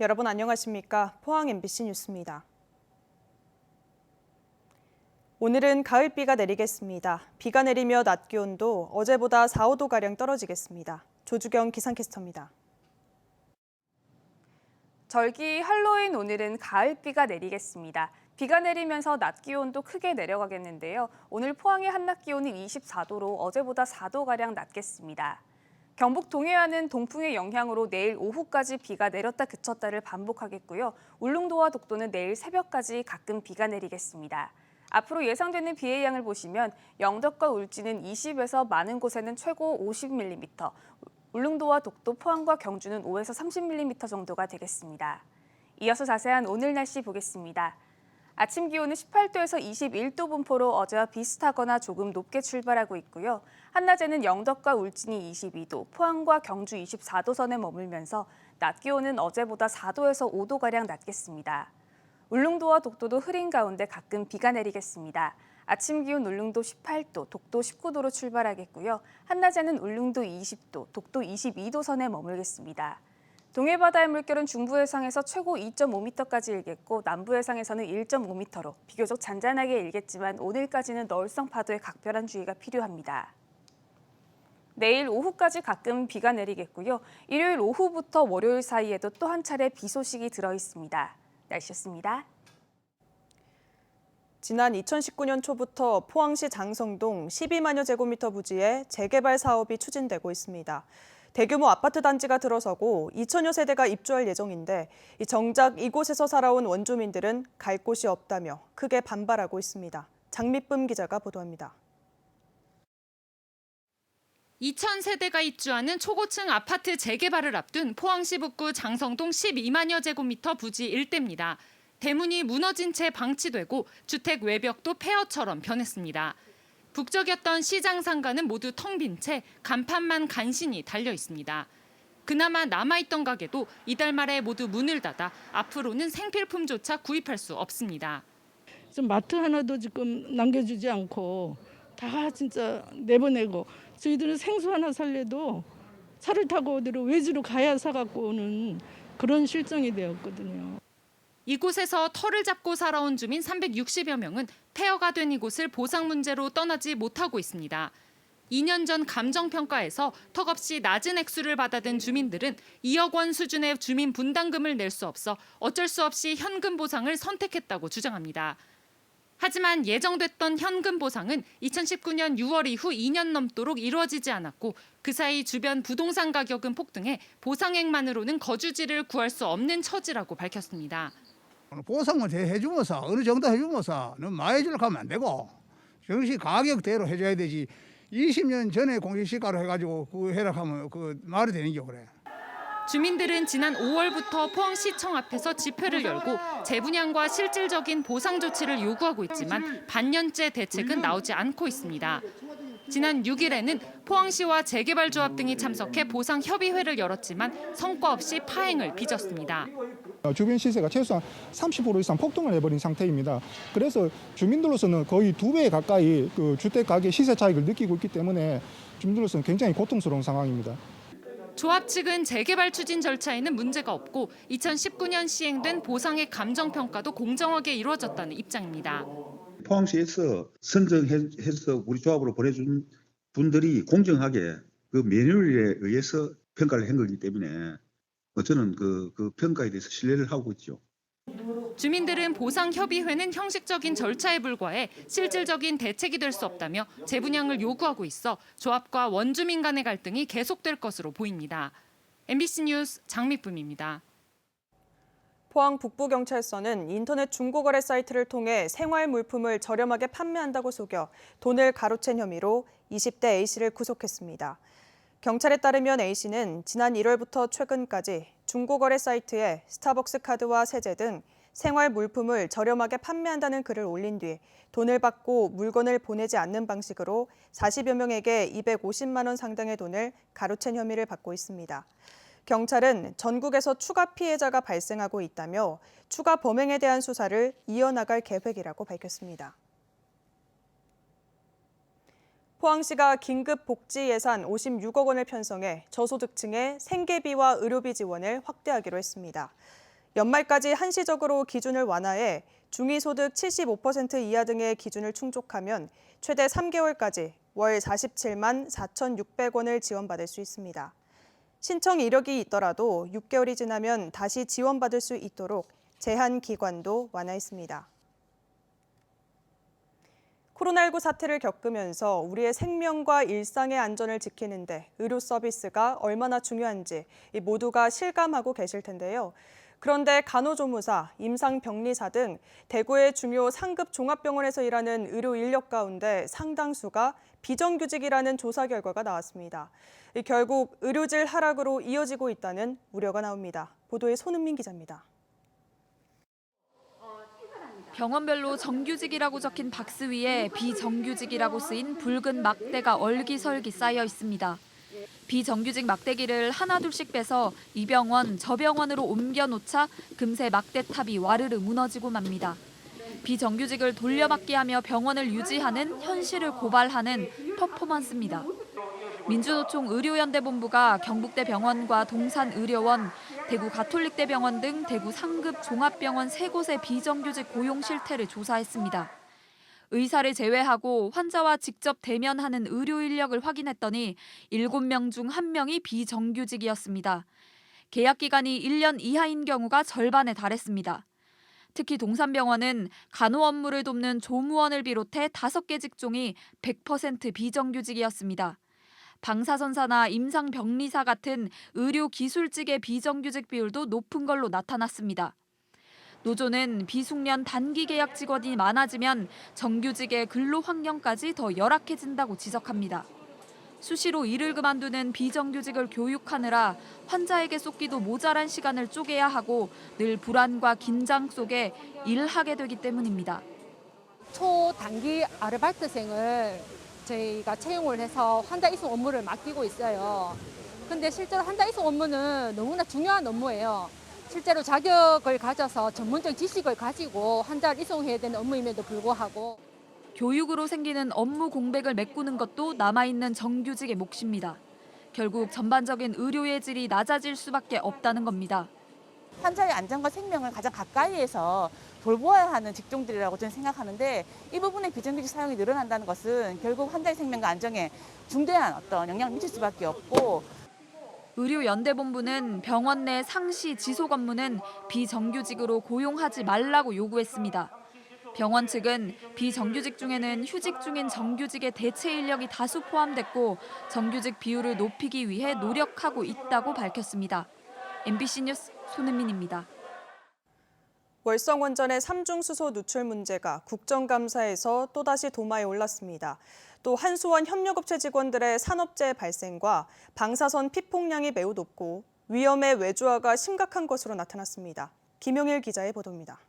여러분 안녕하십니까? 포항 MBC 뉴스입니다. 오늘은 가을비가 내리겠습니다. 비가 내리며 낮 기온도 어제보다 4, 5도가량 떨어지겠습니다. 조주경 기상캐스터입니다. 절기 할로윈 오늘은 가을비가 내리겠습니다. 비가 내리면서 낮 기온도 크게 내려가겠는데요. 오늘 포항의 한낮 기온은 24도로 어제보다 4도가량 낮겠습니다. 경북 동해안은 동풍의 영향으로 내일 오후까지 비가 내렸다 그쳤다를 반복하겠고요. 울릉도와 독도는 내일 새벽까지 가끔 비가 내리겠습니다. 앞으로 예상되는 비의 양을 보시면 영덕과 울진은 20에서 많은 곳에는 최고 50mm, 울릉도와 독도, 포항과 경주는 5에서 30mm 정도가 되겠습니다. 이어서 자세한 오늘 날씨 보겠습니다. 아침 기온은 18도에서 21도 분포로 어제와 비슷하거나 조금 높게 출발하고 있고요. 한낮에는 영덕과 울진이 22도, 포항과 경주 24도 선에 머물면서 낮 기온은 어제보다 4도에서 5도가량 낮겠습니다. 울릉도와 독도도 흐린 가운데 가끔 비가 내리겠습니다. 아침 기온 울릉도 18도, 독도 19도로 출발하겠고요. 한낮에는 울릉도 20도, 독도 22도 선에 머물겠습니다. 동해 바다의 물결은 중부 해상에서 최고 2.5m까지 일겠고 남부 해상에서는 1.5m로 비교적 잔잔하게 일겠지만 오늘까지는 너울성 파도에 각별한 주의가 필요합니다. 내일 오후까지 가끔 비가 내리겠고요. 일요일 오후부터 월요일 사이에도 또 한 차례 비 소식이 들어 있습니다. 날씨였습니다. 지난 2019년 초부터 포항시 장성동 12만여 제곱미터 부지에 재개발 사업이 추진되고 있습니다. 대규모 아파트 단지가 들어서고 2천여 세대가 입주할 예정인데 이 정작 이곳에서 살아온 원주민들은 갈 곳이 없다며 크게 반발하고 있습니다. 장미쁨 기자가 보도합니다. 2,000세대가 입주하는 초고층 아파트 재개발을 앞둔 포항시 북구 장성동 12만여 제곱미터 부지 일대입니다. 대문이 무너진 채 방치되고 주택 외벽도 폐허처럼 변했습니다. 북적였던 시장 상가는 모두 텅 빈 채 간판만 간신히 달려 있습니다. 그나마 남아있던 가게도 이달 말에 모두 문을 닫아 앞으로는 생필품조차 구입할 수 없습니다. 지금 마트 하나도 지금 남겨주지 않고 다 진짜 내보내고 저희들은 생수 하나 살래도 차를 타고 어디로 외지로 가야 사갖고 오는 그런 실정이 되었거든요. 이곳에서 터를 잡고 살아온 주민 360여 명은 폐허가 된 이곳을 보상 문제로 떠나지 못하고 있습니다. 2년 전 감정평가에서 턱없이 낮은 액수를 받아든 주민들은 2억 원 수준의 주민 분담금을 낼 수 없어 어쩔 수 없이 현금 보상을 선택했다고 주장합니다. 하지만 예정됐던 현금 보상은 2019년 6월 이후 2년 넘도록 이루어지지 않았고 그 사이 주변 부동산 가격은 폭등해 보상액만으로는 거주지를 구할 수 없는 처지라고 밝혔습니다. 보상을 대- 해주면서 어느 정도 해주면서는 마이즈를 가면 안 되고 정시 가격대로 해줘야 되지 20년 전에 공시시가로 해가지고 그 해락하면 그 말이 되는 게 그래. 주민들은 지난 5월부터 포항시청 앞에서 집회를 열고 재분양과 실질적인 보상 조치를 요구하고 있지만 반년째 대책은 나오지 않고 있습니다. 지난 6일에는 포항시와 재개발조합 등이 참석해 보상 협의회를 열었지만 성과 없이 파행을 빚었습니다. 어, 주변 시세가 최소한 30% 이상 폭등을 해버린 상태입니다. 그래서 주민들로서는 거의 두 배 가까이 그 주택 가격 시세 차익을 느끼고 있기 때문에 주민들로서는 굉장히 고통스러운 상황입니다. 조합 측은 재개발 추진 절차에는 문제가 없고 2019년 시행된 보상액 감정 평가도 공정하게 이루어졌다는 입장입니다. 포항시에서 선정해서 우리 조합으로 보내준 분들이 공정하게 그 매뉴얼에 의해서 평가를 한 거기 때문에 어, 저는 그, 그 평가에 대해서 신뢰를 하고 있죠. 주민들은 보상 협의회는 형식적인 절차에 불과해 실질적인 대책이 될 수 없다며 재분양을 요구하고 있어 조합과 원주민 간의 갈등이 계속될 것으로 보입니다. MBC 뉴스 장미쁨입니다. 포항 북부경찰서는 인터넷 중고거래 사이트를 통해 생활 물품을 저렴하게 판매한다고 속여 돈을 가로챈 혐의로 20대 A씨를 구속했습니다. 경찰에 따르면 A씨는 지난 1월부터 최근까지 중고거래 사이트에 스타벅스 카드와 세제 등 생활 물품을 저렴하게 판매한다는 글을 올린 뒤 돈을 받고 물건을 보내지 않는 방식으로 40여 명에게 250만 원 상당의 돈을 가로챈 혐의를 받고 있습니다. 경찰은 전국에서 추가 피해자가 발생하고 있다며 추가 범행에 대한 수사를 이어나갈 계획이라고 밝혔습니다. 포항시가 긴급 복지 예산 56억 원을 편성해 저소득층의 생계비와 의료비 지원을 확대하기로 했습니다. 연말까지 한시적으로 기준을 완화해 중위소득 75% 이하 등의 기준을 충족하면 최대 3개월까지 월 47만 4,600원을 지원받을 수 있습니다. 신청 이력이 있더라도 6개월이 지나면 다시 지원받을 수 있도록 제한 기관도 완화했습니다. 코로나19 사태를 겪으면서 우리의 생명과 일상의 안전을 지키는데 의료 서비스가 얼마나 중요한지 모두가 실감하고 계실 텐데요. 그런데 간호조무사, 임상병리사 등 대구의 중요 상급 종합병원에서 일하는 의료 인력 가운데 상당수가 비정규직이라는 조사 결과가 나왔습니다. 결국 의료질 하락으로 이어지고 있다는 우려가 나옵니다. 보도에 손은민 기자입니다. 병원별로 정규직이라고 적힌 박스 위에 비정규직이라고 쓰인 붉은 막대가 얼기설기 쌓여 있습니다. 비정규직 막대기를 하나둘씩 빼서 이 병원, 저 병원으로 옮겨 놓자 금세 막대탑이 와르르 무너지고 맙니다. 비정규직을 돌려막기 하며 병원을 유지하는 현실을 고발하는 퍼포먼스입니다. 민주노총 의료연대본부가 경북대 병원과 동산의료원, 대구 가톨릭대 병원 등 대구 상급 종합병원 세 곳의 비정규직 고용 실태를 조사했습니다. 의사를 제외하고 환자와 직접 대면하는 의료 인력을 확인했더니 7명 중 1명이 비정규직이었습니다. 계약 기간이 1년 이하인 경우가 절반에 달했습니다. 특히 동산병원은 간호 업무를 돕는 조무원을 비롯해 5개 직종이 100% 비정규직이었습니다. 방사선사나 임상병리사 같은 의료 기술직의 비정규직 비율도 높은 걸로 나타났습니다. 노조는 비숙련 단기 계약 직원이 많아지면 정규직의 근로 환경까지 더 열악해진다고 지적합니다. 수시로 일을 그만두는 비정규직을 교육하느라 환자에게 쏟기도 모자란 시간을 쪼개야 하고 늘 불안과 긴장 속에 일하게 되기 때문입니다. 초단기 아르바이트생을 저희가 채용을 해서 환자 이송 업무를 맡기고 있어요. 근데 실제로 환자 이송 업무는 너무나 중요한 업무예요. 실제로 자격을 가져서 전문적 지식을 가지고 환자를 이송해야 되는 업무임에도 불구하고 교육으로 생기는 업무 공백을 메꾸는 것도 남아있는 정규직의 몫입니다. 결국 전반적인 의료의 질이 낮아질 수밖에 없다는 겁니다. 환자의 안전과 생명을 가장 가까이에서 돌보아야 하는 직종들이라고 저는 생각하는데 이 부분에 비정규직 사용이 늘어난다는 것은 결국 환자의 생명과 안정에 중대한 어떤 영향을 미칠 수밖에 없고 의료연대본부는 병원 내 상시 지속 업무는 비정규직으로 고용하지 말라고 요구했습니다. 병원 측은 비정규직 중에는 휴직 중인 정규직의 대체 인력이 다수 포함됐고 정규직 비율을 높이기 위해 노력하고 있다고 밝혔습니다. MBC 뉴스 손은민입니다. 월성원전의 삼중수소 누출 문제가 국정감사에서 또다시 도마에 올랐습니다. 또 한수원 협력업체 직원들의 산업재해 발생과 방사선 피폭량이 매우 높고 위험의 외주화가 심각한 것으로 나타났습니다. 김용일 기자의 보도입니다.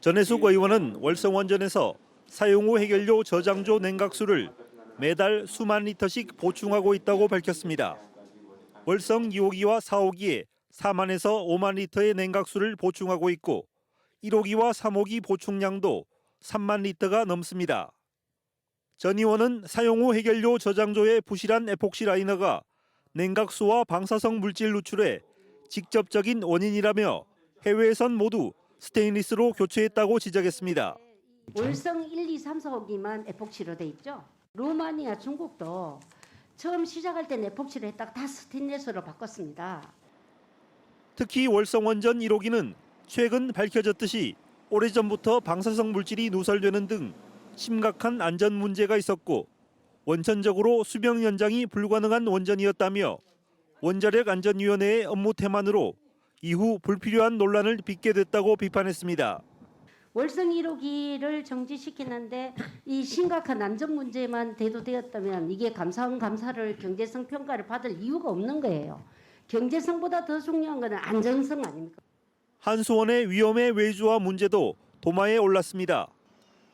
전해숙 의원은 월성원전에서 사용 후 해결료 저장조 냉각수를 매달 수만 리터씩 보충하고 있다고 밝혔습니다. 월성 2호기와 4호기에 4만에서 5만 리터의 냉각수를 보충하고 있고 1호기와 3호기 보충량도 3만 리터가 넘습니다. 전 의원은 사용 후 해결료 저장조의 부실한 에폭시 라이너가 냉각수와 방사성 물질 누출의 직접적인 원인이라며 해외에선 모두 스테인리스로 교체했다고 지적했습니다. 월성 1, 2, 3, 4호기만 에폭시로 돼 있죠. 루마니아, 중국도 처음 시작할 때 에폭시를 했다가 다 스테인리스로 바꿨습니다. 특히 월성원전 1호기는 최근 밝혀졌듯이 오래전부터 방사성 물질이 누설되는 등 심각한 안전 문제가 있었고 원천적으로 수명 연장이 불가능한 원전이었다며 원자력 안전위원회의 업무 태만으로 이후 불필요한 논란을 빚게 됐다고 비판했습니다. 월성 1호기를 정지시키는데 이 심각한 안전 문제만 대두되었다면 이게 감사원 감사를 경제성 평가를 받을 이유가 없는 거예요. 경제성보다 더 중요한 것은 안전성 아닙니까? 한수원의 위험의 외주화 문제도 도마에 올랐습니다.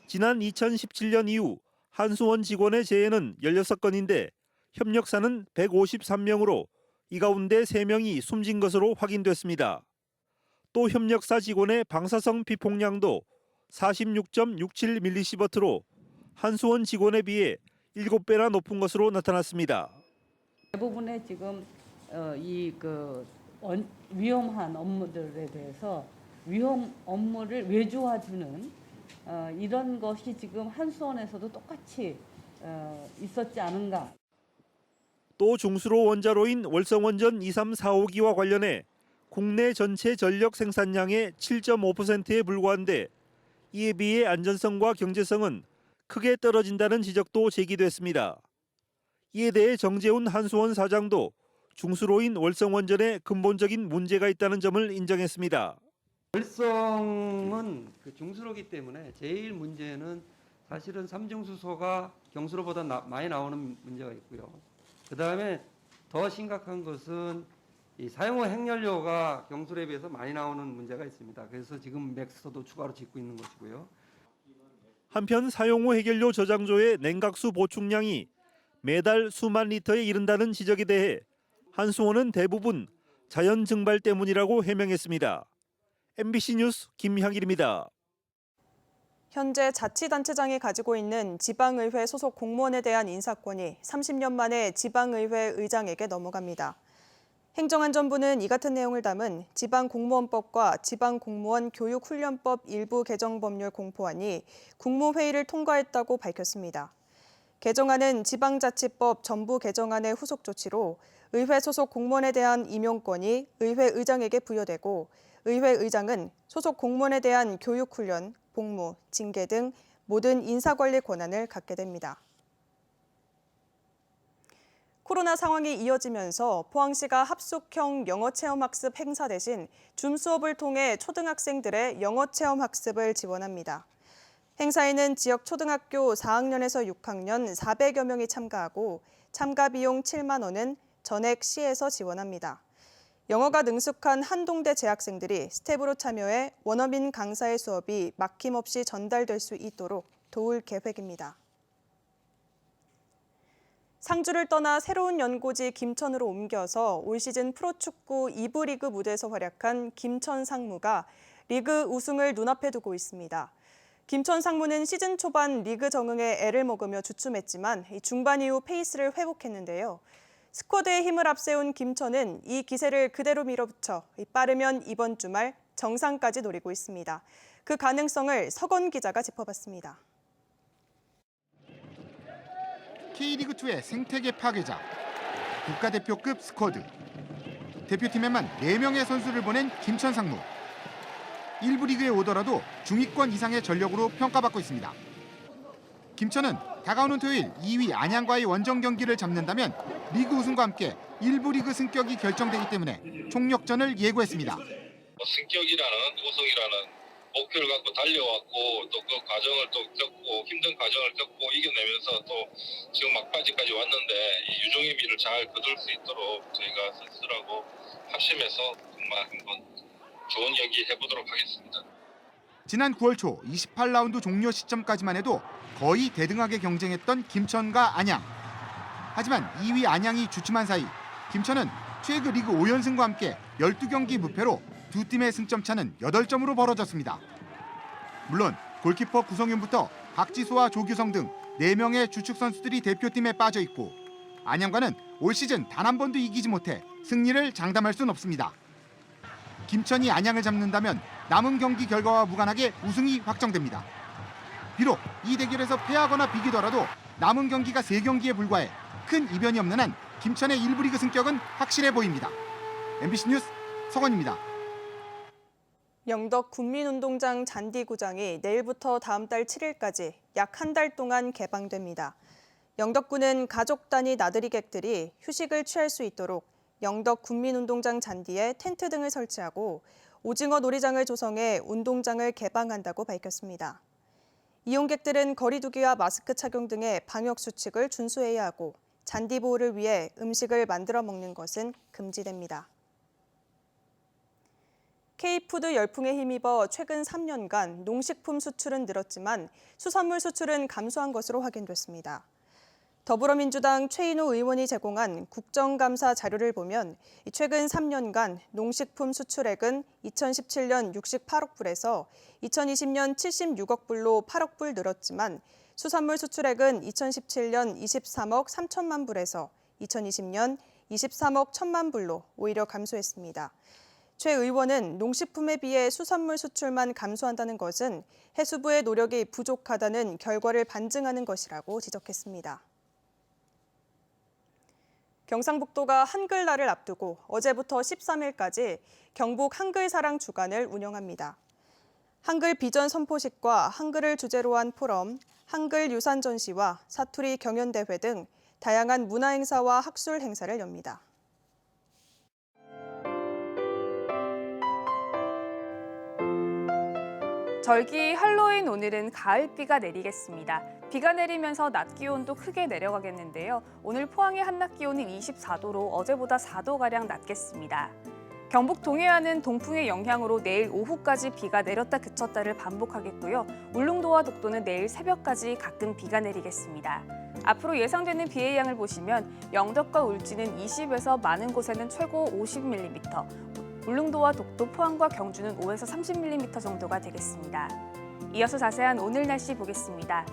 지난 2017년 이후 한수원 직원의 재해는 16건인데 협력사는 153명으로 이 가운데 3명이 숨진 것으로 확인됐습니다. 또 협력사 직원의 방사성 피폭량도 46.67밀리시버트로 한수원 직원에 비해 7배나 높은 것으로 나타났습니다. 대부분의 지금 어, 이그 원- 위험한 업무들에 대해서 위험 업무를 외주화주는 어, 이런 것이 지금 한수원에서도 똑같이 어, 있었지 않은가. 또 중수로 원자로인 월성원전 2, 3, 4, 5기와 관련해 국내 전체 전력 생산량의 7.5%에 불과한데 이에 비해 안전성과 경제성은 크게 떨어진다는 지적도 제기됐습니다. 이에 대해 정재훈 한수원 사장도 중수로인 월성원전에 근본적인 문제가 있다는 점을 인정했습니다. 월성은 그 중수로기 때문에 제일 문제는 사실은 삼중수소가 경수로보다 나- 많이 나오는 문제가 있고요. 그 다음에 더 심각한 것은 이 사용후 핵연료가 경수로에 비해서 많이 나오는 문제가 있습니다. 그래서 지금 맥스도 추가로 짓고 있는 것이고요. 한편 사용 후 해결료 저장소의 냉각수 보충량이 매달 수만 리터에 이른다는 지적에 대해 한수원은 대부분 자연 증발 때문이라고 해명했습니다. MBC 뉴스 김향일입니다. 현재 자치단체장이 가지고 있는 지방의회 소속 공무원에 대한 인사권이 30년 만에 지방의회 의장에게 넘어갑니다. 행정안전부는 이 같은 내용을 담은 지방공무원법과 지방공무원 교육훈련법 일부 개정 법률 공포안이 국무회의를 통과했다고 밝혔습니다. 개정안은 지방자치법 전부 개정안의 후속 조치로 의회 소속 공무원에 대한 임용권이 의회 의장에게 부여되고 의회 의장은 소속 공무원에 대한 교육 훈련, 복무, 징계 등 모든 인사관리 권한을 갖게 됩니다. 코로나 상황이 이어지면서 포항시가 합숙형 영어 체험 학습 행사 대신 줌 수업을 통해 초등학생들의 영어 체험 학습을 지원합니다. 행사에는 지역 초등학교 4학년에서 6학년 400여 명이 참가하고 참가 비용 7만 원은 전액 시에서 지원합니다. 영어가 능숙한 한동대 재학생들이 스텝으로 참여해 원어민 강사의 수업이 막힘없이 전달될 수 있도록 도울 계획입니다. 상주를 떠나 새로운 연고지 김천으로 옮겨서 올 시즌 프로축구 2부 리그 무대에서 활약한 김천 상무가 리그 우승을 눈앞에 두고 있습니다. 김천 상무는 시즌 초반 리그 정응에 애를 먹으며 주춤했지만 중반 이후 페이스를 회복했는데요. 스쿼드의 힘을 앞세운 김천은 이 기세를 그대로 밀어붙여 빠르면 이번 주말 정상까지 노리고 있습니다. 그 가능성을 서건 기자가 짚어봤습니다. K리그2의 생태계 파괴자, 국가대표급 스쿼드, 대표팀에만 4명의 선수를 보낸 김천 상무. 1부 리그에 오더라도 중위권 이상의 전력으로 평가받고 있습니다. 김천은 다가오는 토요일 2위 안양과의 원정 경기를 잡는다면 리그 우승과 함께 1부 리그 승격이 결정되기 때문에 총력전을 예고했습니다. 승격이라는 우승이라는 목표를 갖고 달려왔고 또 그 과정을 또 겪고 힘든 과정을 겪고 이겨내면서 또 지금 막바지까지 왔는데 이 유종의 미를 잘 거둘 수 있도록 저희가 선수들하고 합심해서 정말 한번 좋은 경기 해보도록 하겠습니다. 지난 9월 초 28라운드 종료 시점까지만 해도 거의 대등하게 경쟁했던 김천과 안양. 하지만 2위 안양이 주춤한 사이 김천은 최근 리그 5연승과 함께 12경기 무패로 두 팀의 승점 차는 8점으로 벌어졌습니다. 물론 골키퍼 구성윤부터 박지수와 조규성 등 4명의 주축 선수들이 대표팀에 빠져 있고 안양과는 올 시즌 단 한 번도 이기지 못해 승리를 장담할 순 없습니다. 김천이 안양을 잡는다면 남은 경기 결과와 무관하게 우승이 확정됩니다. 비록 이 대결에서 패하거나 비기더라도 남은 경기가 3경기에 불과해 큰 이변이 없는 한 김천의 1부 리그 승격은 확실해 보입니다. MBC 뉴스 서건입니다. 영덕 국민운동장 잔디구장이 내일부터 다음 달 7일까지 약 한 달 동안 개방됩니다. 영덕군은 가족 단위 나들이 객들이 휴식을 취할 수 있도록 영덕 국민운동장 잔디에 텐트 등을 설치하고 오징어 놀이장을 조성해 운동장을 개방한다고 밝혔습니다. 이용객들은 거리두기와 마스크 착용 등의 방역 수칙을 준수해야 하고 잔디 보호를 위해 음식을 만들어 먹는 것은 금지됩니다. K푸드 열풍에 힘입어 최근 3년간 농식품 수출은 늘었지만 수산물 수출은 감소한 것으로 확인됐습니다. 더불어민주당 최인호 의원이 제공한 국정감사 자료를 보면 최근 3년간 농식품 수출액은 2017년 68억 불에서 2020년 76억 불로 8억 불 늘었지만 수산물 수출액은 2017년 23억 3천만 불에서 2020년 23억 1천만 불로 오히려 감소했습니다. 최 의원은 농식품에 비해 수산물 수출만 감소한다는 것은 해수부의 노력이 부족하다는 결과를 반증하는 것이라고 지적했습니다. 경상북도가 한글날을 앞두고 어제부터 13일까지 경북 한글사랑 주간을 운영합니다. 한글 비전 선포식과 한글을 주제로 한 포럼, 한글 유산 전시와 사투리 경연대회 등 다양한 문화 행사와 학술 행사를 엽니다. 절기 할로윈 오늘은 가을비가 내리겠습니다. 비가 내리면서 낮 기온도 크게 내려가겠는데요. 오늘 포항의 한낮 기온은 24도로 어제보다 4도가량 낮겠습니다. 경북 동해안은 동풍의 영향으로 내일 오후까지 비가 내렸다 그쳤다를 반복하겠고요. 울릉도와 독도는 내일 새벽까지 가끔 비가 내리겠습니다. 앞으로 예상되는 비의 양을 보시면 영덕과 울진은 20에서 많은 곳에는 최고 50mm, 울릉도와 독도, 포항과 경주는 5에서 30mm 정도가 되겠습니다. 이어서 자세한 오늘 날씨 보겠습니다.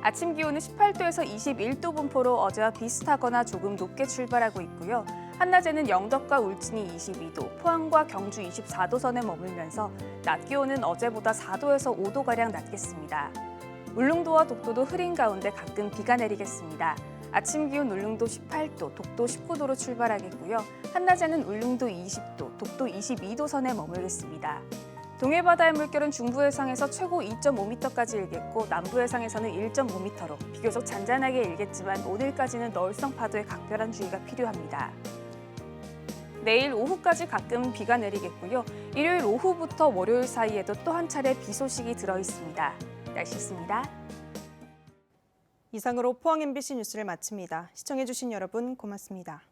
아침 기온은 18도에서 21도 분포로 어제와 비슷하거나 조금 높게 출발하고 있고요. 한낮에는 영덕과 울진이 22도, 포항과 경주 24도 선에 머물면서 낮 기온은 어제보다 4도에서 5도가량 낮겠습니다. 울릉도와 독도도 흐린 가운데 가끔 비가 내리겠습니다. 아침 기온 울릉도 18도, 독도 19도로 출발하겠고요. 한낮에는 울릉도 20도, 독도 22도 선에 머물겠습니다. 동해 바다의 물결은 중부 해상에서 최고 2.5m까지 일겠고 남부 해상에서는 1.5m로 비교적 잔잔하게 일겠지만 오늘까지는 너울성 파도에 각별한 주의가 필요합니다. 내일 오후까지 가끔 비가 내리겠고요. 일요일 오후부터 월요일 사이에도 또 한 차례 비 소식이 들어 있습니다. 날씨였습니다. 이상으로 포항 MBC 뉴스를 마칩니다. 시청해주신 여러분 고맙습니다.